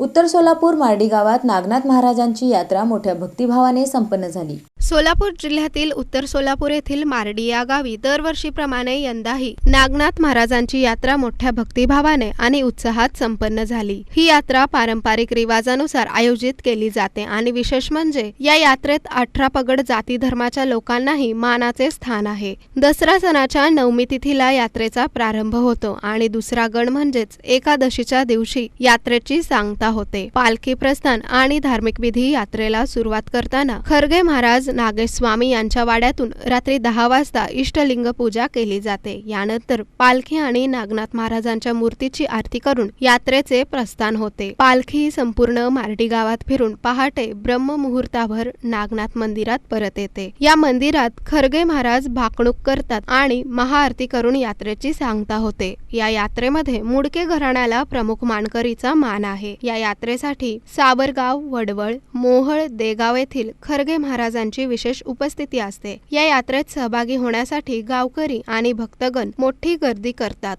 उत्तर सोलापूर मार्डी गावात नागनाथ महाराजांची यात्रा मोठ्या भक्तिभावाने संपन्न झाली. सोलापूर जिल्ह्यातील उत्तर सोलापूर येथील मारडी या गावी दरवर्षीप्रमाणे यंदाही नागनाथ महाराजांची यात्रा मोठ्या भक्तिभावाने आणि उत्साहात संपन्न झाली. ही यात्रा पारंपरिक रिवाजानुसार आयोजित केली जाते आणि विशेष म्हणजे या यात्रेत अठरा पगड जाती धर्माच्या लोकांनाही मानाचे स्थान आहे. दसरा सणाच्या नवमी तिथीला यात्रेचा प्रारंभ होतो आणि दुसरा गण म्हणजेच एकादशीच्या दिवशी यात्रेची सांगता होते. पालखी प्रस्थान आणि धार्मिक विधी यात्रेला सुरुवात करताना खरगे महाराज नागेश स्वामी यांच्या वाड्यातून रात्री दहा वाजता इष्टलिंग पूजा केली जाते. यानंतर पालखी आणि नागनाथ महाराजांच्या मूर्तीची आरती करून यात्रेचे प्रस्थान होते. पालखी संपूर्ण मार्डी गावात फिरून पहाटे ब्रह्म मुहूर्ताभर नागनाथ मंदिरात परत येते. या मंदिरात खरगे महाराज भाकणूक करतात आणि महाआरती करून यात्रेची सांगता होते. या यात्रेमध्ये मुडके घराण्याला प्रमुख मानकरीचा मान आहे. या यात्रेसाठी साबरगाव वडवळ मोहळ देगाव येथील खरगे महाराजांची विशेष उपस्थिती असते. या यात्रेत सहभागी होण्यासाठी गावकरी आणि भक्तगण मोठी गर्दी करतात.